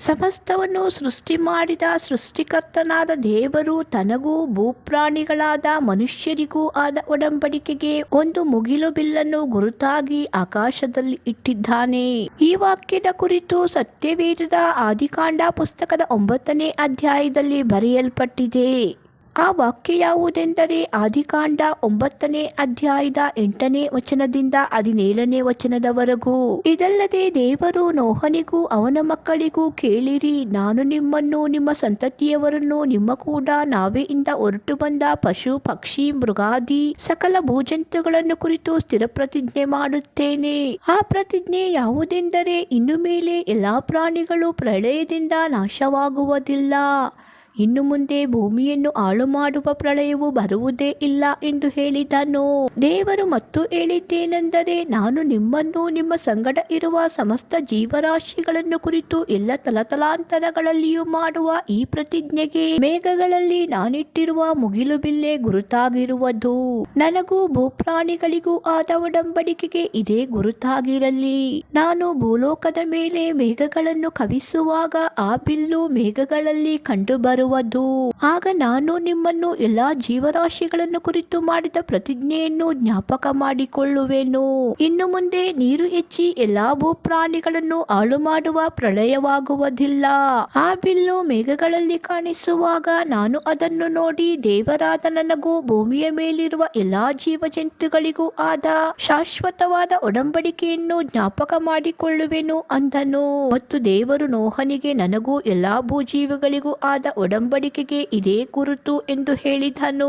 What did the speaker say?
ಸಮಸ್ತವನ್ನು ಸೃಷ್ಟಿ ಮಾಡಿದ ಸೃಷ್ಟಿಕರ್ತನಾದ ದೇವರು ತನಗೂ ಭೂಪ್ರಾಣಿಗಳಾದ ಮನುಷ್ಯರಿಗೂ ಆದ ಒಡಂಬಡಿಕೆಗೆ ಒಂದು ಮುಗಿಲು ಬಿಲ್ಲನ್ನು ಗುರುತಾಗಿ ಆಕಾಶದಲ್ಲಿ ಇಟ್ಟಿದ್ದಾನೆ. ಈ ವಾಕ್ಯದ ಕುರಿತು ಸತ್ಯವೇದದ ಆದಿಕಾಂಡ ಪುಸ್ತಕದ ಒಂಬತ್ತನೇ ಅಧ್ಯಾಯದಲ್ಲಿ ಬರೆಯಲ್ಪಟ್ಟಿದೆ. ಆ ವಾಕ್ಯ ಯಾವುದೆಂದರೆ ಆದಿಕಾಂಡ ಒಂಬತ್ತನೇ ಅಧ್ಯಾಯದ ಎಂಟನೇ ವಚನದಿಂದ ಹದಿನೇಳನೇ ವಚನದವರೆಗೂ. ಇದಲ್ಲದೆ ದೇವರು ನೋಹನಿಗೂ ಅವನ ಮಕ್ಕಳಿಗೂ ಕೇಳಿರಿ, ನಾನು ನಿಮ್ಮನ್ನು, ನಿಮ್ಮ ಸಂತತಿಯವರನ್ನು, ನಿಮ್ಮ ಕೂಡ ನಾವೆಯಿಂದ ಹೊರಟು ಬಂದ ಪಶು, ಪಕ್ಷಿ, ಮೃಗಾದಿ ಸಕಲ ಭೂಜಂತುಗಳನ್ನು ಕುರಿತು ಸ್ಥಿರ ಪ್ರತಿಜ್ಞೆ ಮಾಡುತ್ತೇನೆ. ಆ ಪ್ರತಿಜ್ಞೆ ಯಾವುದೆಂದರೆ ಇನ್ನು ಮೇಲೆ ಎಲ್ಲಾ ಪ್ರಾಣಿಗಳು ಪ್ರಳಯದಿಂದ ನಾಶವಾಗುವುದಿಲ್ಲ. ಇನ್ನು ಮುಂದೆ ಭೂಮಿಯನ್ನು ಹಾಳು ಮಾಡುವ ಪ್ರಳಯವು ಬರುವುದೇ ಇಲ್ಲ ಎಂದು ಹೇಳಿದನು. ದೇವರು ಮತ್ತು ಹೇಳಿದ್ದೇನೆಂದರೆ ನಾನು ನಿಮ್ಮನ್ನು, ನಿಮ್ಮ ಸಂಗಡ ಇರುವ ಸಮಸ್ತ ಜೀವರಾಶಿಗಳನ್ನು ಕುರಿತು ಎಲ್ಲ ತಲತಲಾಂತರಗಳಲ್ಲಿಯೂ ಮಾಡುವ ಈ ಪ್ರತಿಜ್ಞೆಗೆ ಮೇಘಗಳಲ್ಲಿ ನಾನಿಟ್ಟಿರುವ ಮುಗಿಲು ಬಿಲ್ಲೆ ಗುರುತಾಗಿರುವುದು. ನನಗೂ ಭೂಪ್ರಾಣಿಗಳಿಗೂ ಆದ ಒಡಂಬಡಿಕೆಗೆ ಇದೇ ಗುರುತಾಗಿರಲಿ. ನಾನು ಭೂಲೋಕದ ಮೇಲೆ ಮೇಘಗಳನ್ನು ಕವಿಸುವಾಗ ಆ ಬಿಲ್ಲು ಮೇಘಗಳಲ್ಲಿ ಕಂಡುಬರುವುದು ಆಗ ನಾನು ನಿಮ್ಮನ್ನು ಎಲ್ಲಾ ಜೀವರಾಶಿಗಳನ್ನು ಕುರಿತು ಮಾಡಿದ ಪ್ರತಿಜ್ಞೆಯನ್ನು ಜ್ಞಾಪಕ ಮಾಡಿಕೊಳ್ಳುವೆನು. ಇನ್ನು ಮುಂದೆ ನೀರು ಹೆಚ್ಚಿ ಎಲ್ಲಾ ಭೂಪ್ರಾಣಿಗಳನ್ನು ಹಾಳು ಮಾಡುವ ಪ್ರಳಯವಾಗುವುದಿಲ್ಲ. ಆ ಬಿಲ್ಲು ಮೇಘಗಳಲ್ಲಿ ಕಾಣಿಸುವಾಗ ನಾನು ಅದನ್ನು ನೋಡಿ ದೇವರಾದ ನನಗೂ ಭೂಮಿಯ ಮೇಲಿರುವ ಎಲ್ಲಾ ಜೀವಜಂತುಗಳಿಗೂ ಆದ ಶಾಶ್ವತವಾದ ಒಡಂಬಡಿಕೆಯನ್ನು ಜ್ಞಾಪಕ ಮಾಡಿಕೊಳ್ಳುವೆನು ಅಂದನು. ಮತ್ತು ದೇವರು ನೋಹನಿಗೆ ನನಗೂ ಎಲ್ಲಾ ಭೂಜೀವಿಗಳಿಗೂ ಆದ ಒಡಂಬಡಿಕೆಗೆ ಇದೇ ಕುರುತು ಎಂದು ಹೇಳಿದನು.